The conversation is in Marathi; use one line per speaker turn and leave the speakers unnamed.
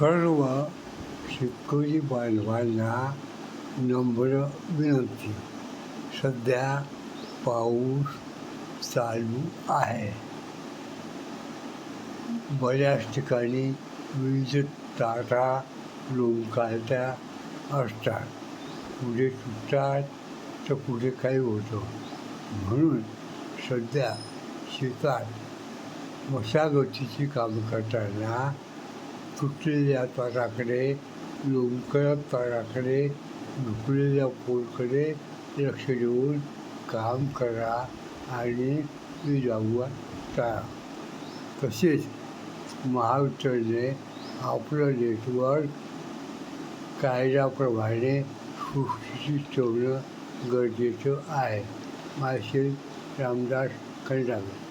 सर्व शेतकरी बांधवांना नम्र विनंती. सध्या पाऊस चालू आहे. बऱ्याच ठिकाणी विविध ताटा लोंबकाळत्या असतात. कुठे सुटतात तर कुठे काही होतं. म्हणून सध्या शेतात मशागतीची कामं करताना तुटलेल्या ताराकडे लोंबकळत ताराकडे झुकलेल्या पोलकडे लक्ष देऊन काम करा आणि विजावून टाळा तसेच महावितरणने आपलं नेटवर्क कायद्याप्रमाणे सुशिक्षित ठेवणं गरजेचं आहे. माळशेज रामदास खंडागळे